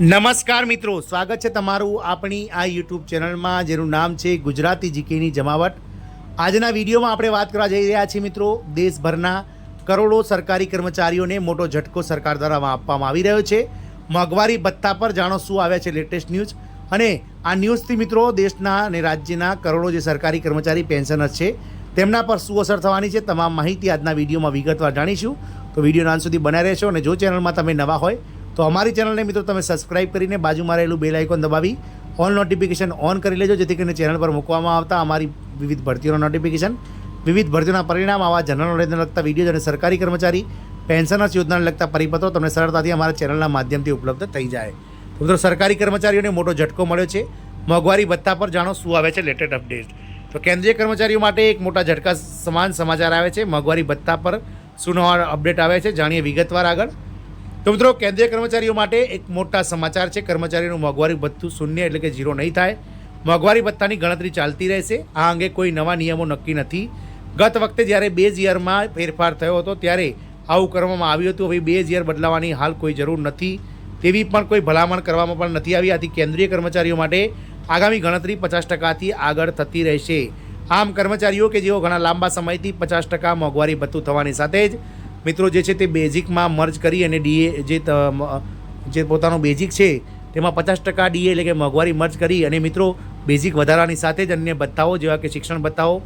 નમસ્કાર મિત્રો, સ્વાગત છે તમારું આપણી આ યુટ્યુબ ચેનલમાં, જેનું નામ છે ગુજરાતી જીકેની જમાવટ. આજના વિડીયોમાં આપણે વાત કરવા જઈ રહ્યા છીએ મિત્રો, દેશભરના કરોડો સરકારી કર્મચારીઓને મોટો ઝટકો સરકાર દ્વારા આપવામાં આવી રહ્યો છે. મોંઘવારી ભત્તા પર જાણો શું આવ્યા છે લેટેસ્ટ ન્યૂઝ. અને આ ન્યૂઝથી મિત્રો, દેશના અને રાજ્યના કરોડો જે સરકારી કર્મચારી, પેન્શનર્સ છે, તેમના પર શું અસર થવાની છે, તમામ માહિતી આજના વિડીયોમાં વિગતવાર જાણીશું. તો વિડીયોના અંત સુધી બનાવી રહેશો અને જો ચેનલમાં તમે નવા હોય તો અમારી ચેનલને મિત્રો તમે સબસ્ક્રાઇબ કરીને બાજુમાં રહેલું બેલ આઇકોન દબાવી ઓલ નોટિફિકેશન ઓન કરી લેજો, જેથી કરીને ચેનલ પર મૂકવામાં આવતા અમારી વિવિધ ભરતીઓના નોટિફિકેશન વિવિધ ભરતીઓના પરિણામ, આવા જનરલ નોલેજને લગતા વીડિયો અને સરકારી કર્મચારી પેન્શનર્સ યોજનાને લગતા પરિપત્રો તમને સરળતાથી અમારા ચેનલના માધ્યમથી ઉપલબ્ધ થઈ જાય. તો મિત્રો સરકારી કર્મચારીઓને મોટો ઝટકો મળ્યો છે. મોંઘવારી ભત્તા પર જાણો શું આવે છે લેટેસ્ટ અપડેટ તો કેન્દ્રીય કર્મચારીઓ માટે એક મોટા ઝટકા સમાન સમાચાર આવે છે. મોંઘવારી ભત્તા પર શું નવા અપડેટ આવે છે, જાણીએ વિગતવાર આગળ. તો મિત્રો, કેન્દ્રીય કર્મચારીઓ માટે એક મોટા સમાચાર છે. કર્મચારીનું મોંઘવારી ભથ્થું શૂન્ય એટલે કે ઝીરો નહીં થાય. મોંઘવારી ભથ્થાની ગણતરી ચાલતી રહેશે. આ અંગે કોઈ નવા નિયમો નક્કી નથી. ગત વખતે જ્યારે બેઝ યરમાં ફેરફાર થયો હતો, ત્યારે આવું કરવામાં આવ્યું હતું. હવે બેઝ યર બદલાવાની હાલ કોઈ જરૂર નથી. તેવી પણ કોઈ ભલામણ કરવામાં પણ નથી આવી. આથી કેન્દ્રીય કર્મચારીઓ માટે આગામી ગણતરી પચાસ ટકાથી આગળ થતી રહેશે. આમ કર્મચારીઓ કે જેઓ ઘણા લાંબા સમયથી પચાસ ટકા મોંઘવારી ભથ્થું થવાની સાથે જ મિત્રો જે છે તે બેઝિકમાં મર્જ કરી અને ડીએ જે જે પોતાનું બેઝિક છે, તેમાં પચાસ ટકા ડીએ એટલે કે મોંઘવારી મર્જ કરી અને મિત્રો બેઝિક વધારાની સાથે જ અન્ય ભથ્થાઓ જેવા કે શિક્ષણ ભથ્થાઓ,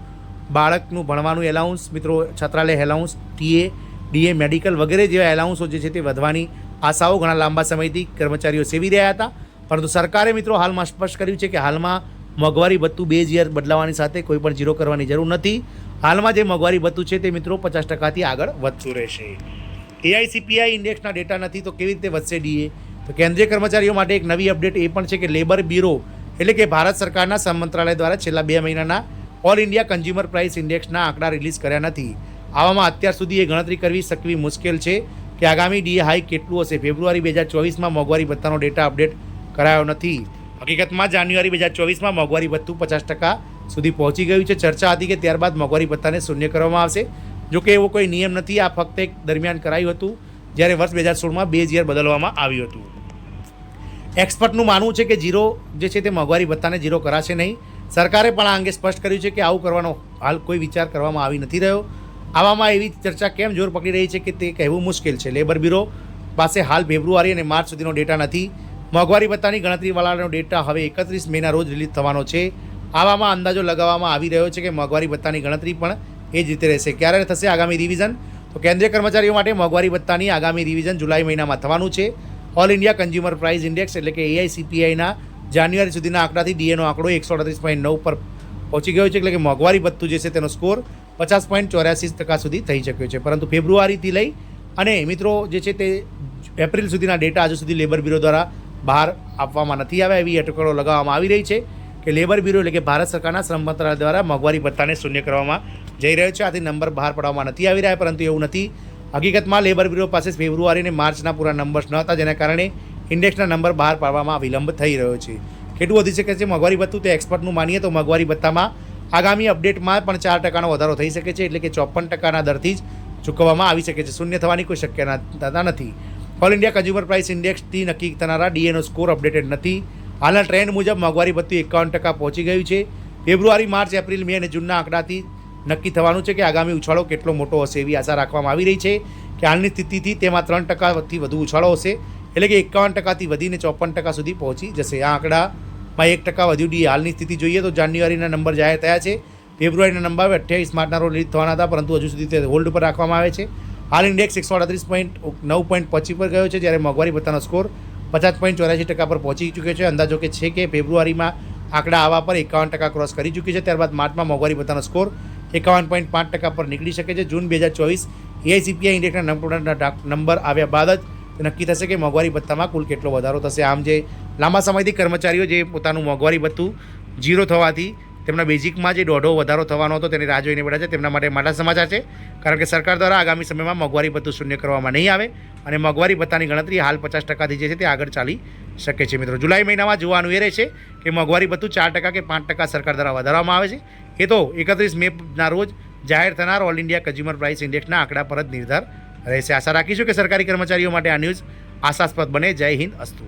બાળકનું ભણવાનું એલાઉન્સ મિત્રો છાત્રાલય એલાઉન્સ ટીએ ડીએ મેડિકલ વગેરે જેવા એલાઉન્સો જે છે તે વધવાની આશાઓ ઘણા લાંબા સમયથી કર્મચારીઓ સેવી રહ્યા હતા. પરંતુ સરકારે મિત્રો હાલમાં સ્પષ્ટ કર્યું છે કે હાલમાં મોંઘવારી ભથ્થું બે યર બદલાવાની સાથે કોઈ પણ જીરો કરવાની જરૂર નથી. હાલમાં જે મોંઘવારી ભથ્થું છે તે મિત્રો પચાસ ટકાથી આગળ વધતું રહેશે. એઆઈસીપીઆઈ ઇન્ડેક્સના ડેટા નથી તો કેવી રીતે વધશે ડીએ તો કેન્દ્રીય કર્મચારીઓ માટે એક નવી અપડેટ એ પણ છે કે લેબર બ્યુરો એટલે કે ભારત સરકારના શ્રમ મંત્રાલય દ્વારા છેલ્લા બે મહિનાના ઓલ ઇન્ડિયા કન્ઝ્યુમર પ્રાઇસ ઇન્ડેક્સના આંકડા રિલીઝ કર્યા નથી. આવામાં અત્યાર સુધી એ ગણતરી કરવી શકવી મુશ્કેલ છે કે આગામી ડીએ હાઈ કેટલું હશે? ફેબ્રુઆરી બે હજાર ચોવીસમાં મોંઘવારી ભથ્થાનો ડેટા અપડેટ કરાયો નથી. હકીકતમાં જાન્યુઆરી બે હજાર ચોવીસમાં મોંઘવારી ભથ્થું પચાસ ટકા સુધી પહોંચી ગયું છે. ચર્ચા હતી કે ત્યારબાદ મોંઘવારી ભથ્થાને શૂન્ય કરવામાં આવશે. જો કે એવો કોઈ નિયમ નથી, આ ફક્ત એક દરમિયાન કરાયું હતું, જ્યારે વર્ષ બે હજાર સોળમાં બે યર બદલવામાં આવ્યું હતું. એક્સપર્ટનું માનવું છે કે જીરો જે છે તે મોંઘવારી ભથ્થાને જીરો કરાશે નહીં. સરકારે પણ આ અંગે સ્પષ્ટ કર્યું છે કે આવું કરવાનો હાલ કોઈ વિચાર કરવામાં આવી નથી રહ્યો. આવામાં એવી ચર્ચા કેમ જોર પકડી રહી છે કે તે કહેવું મુશ્કેલ છે. લેબર બ્યુરો પાસે હાલ ફેબ્રુઆરી અને માર્ચ સુધીનો ડેટા નથી. મોંઘવારી ભથ્થાની ગણતરીવાળાનો ડેટા હવે એકત્રીસ મેના રોજ રિલીઝ થવાનો છે. આવામાં અંદાજો લગાવવામાં આવી રહ્યો છે કે મોંઘવારી ભથ્થાની ગણતરી પણ એ જ રીતે રહેશે. ક્યારે થશે આગામી રિવિઝન તો કેન્દ્રીય કર્મચારીઓ માટે મોંઘવારી ભથ્થાની આગામી રિવિઝન જુલાઈ મહિનામાં થવાનું છે. All India consumer price index એટલે કે એઆઈસીપીઆઈના જાન્યુઆરી સુધીના આંકડાથી ડીએનો આંકડો એકસો અડત્રીસ પોઈન્ટ નવ પર પહોંચી ગયો છે એટલે કે મોંઘવારી ભથ્થું જે છે તેનો સ્કોર પચાસ પોઈન્ટ ચોર્યાસી ટકા સુધી થઈ શક્યો છે. પરંતુ ફેબ્રુઆરીથી લઈ અને મિત્રો જે છે તે એપ્રિલ સુધીના ડેટા હજુ સુધી લેબર બ્યુરો દ્વારા બહાર આપવામાં નથી આવ્યા એવી અટકળો લગાવવામાં આવી રહી છે. કે લેબર બ્યુરો એટલે કે ભારત સરકારના શ્રમ મંત્રાલય દ્વારા મોંઘવારી ભથ્થાને શૂન્ય કરવામાં જઈ રહ્યો છે. આથી નંબર બહાર પાડવામાં નથી આવી રહ્યા, પરંતુ એવું નથી. હકીકતમાં લેબર બ્યુરો પાસે ફેબ્રુઆરી અને માર્ચના પૂરા નંબર્સ ન હતા, જેના કારણે ઇન્ડેક્સના નંબર બહાર પાડવામાં વિલંબ થઈ રહ્યો છે. કેટલું વધી શકે છે, મોંઘવારી ભથ્થું તે એક્સપર્ટનું માનીએ તો મોંઘવારી ભથ્થામાં આગામી અપડેટમાં પણ ચાર ટકાનો વધારો થઈ શકે છે, એટલે કે ચોપન ટકાના દરથી જ ચૂકવવામાં આવી શકે છે. શૂન્ય થવાની કોઈ શક્યતા નથી. ઓલ ઇન્ડિયા કન્ઝ્યુમર પ્રાઇસ ઇન્ડેક્સથી નક્કી થનારા ડીએનો સ્કોર અપડેટેડ નથી. હાલના ટ્રેન્ડ મુજબ મોંઘવારી ભથ્થું એકાવન ટકા પહોંચી ગયું છે. ફેબ્રુઆરી, માર્ચ, એપ્રિલ, મે અને જૂનના આંકડાથી નક્કી થવાનું છે કે આગામી ઉછાળો કેટલો મોટો હશે એવી આશા રાખવામાં આવી રહી છે કે હાલની સ્થિતિથી તેમાં ત્રણ ટકાથી વધુ ઉછાળો હશે. એટલે કે એકાવન ટકાથી વધીને ચોપન ટકા સુધી પહોંચી જશે. આ આંકડામાં એક ટકા વધ્યું ડી. હાલની સ્થિતિ જોઈએ તો જાન્યુઆરીના નંબર જાહેર થયા છે. ફેબ્રુઆરીના નંબર અઠ્યાવીસ માર્ચના રોજ રિલીઝ થવાના હતા, પરંતુ હજુ સુધી તે હોલ્ડ પર રાખવામાં આવે છે. હાલ ઇન્ડેક્સ એકસો અડત્રીસ પોઈન્ટ નવ પોઈન્ટ પચીસ પર ગયો છે, જ્યારે મોંઘવારી ભથ્થાનો સ્કોર પચાસ પોઈન્ટ ચોર્યાસી ટકા પર પહોંચી ચૂક્યો છે. અંદાજો કે છે કે ફેબ્રુઆરીમાં આંકડા આવા પર એકાવન ટકા ક્રોસ કરી ચૂકી છે. ત્યારબાદ માર્ચમાં મોંઘવારી પોતાનો સ્કોર એકાવન પોઈન્ટ પાંચ ટકા પર નીકળી શકે છે. જૂન બે હજાર ચોવીસ એઆઈસીપીઆઈ ઇન્ડેક્સના નંબર આવ્યા બાદ જ નક્કી થશે કે મોંઘવારી ભથ્થામાં કુલ કેટલો વધારો થશે. આમ જે લાંબા સમયથી કર્મચારીઓ જે પોતાનું મોંઘવારી ભથ્થું ઝીરો થવાથી તેમના બેઝિકમાં જે દોઢો વધારો થવાનો હતો તેની રાહ જોઈને બેઠા છે. તેમના માટે માટા સમાચાર છે. કારણ કે સરકાર દ્વારા આગામી સમયમાં મોંઘવારી ભથ્થું શૂન્ય કરવામાં નહીં આવે અને મોંઘવારી ભથ્થાની ગણતરી હાલ પચાસ ટકાથી જે છે તે આગળ ચાલી શકે છે. મિત્રો, જુલાઈ મહિનામાં જોવાનું એ રહેશે કે મોંઘવારી ભથ્થું ચાર ટકા કે પાંચ ટકા સરકાર દ્વારા વધારવામાં આવે છે. એ તો એકત્રીસ મેના રોજ જાહેર થનાર ઓલ ઇન્ડિયા કન્ઝ્યુમર પ્રાઇસ ઇન્ડેક્સના આંકડા પર જ નિર્ધાર રહેશે. આશા રાખીશું કે સરકારી કર્મચારીઓ માટે આ ન્યૂઝ આશાસ્પદ બને. જય હિન્દ, અસ્તુ.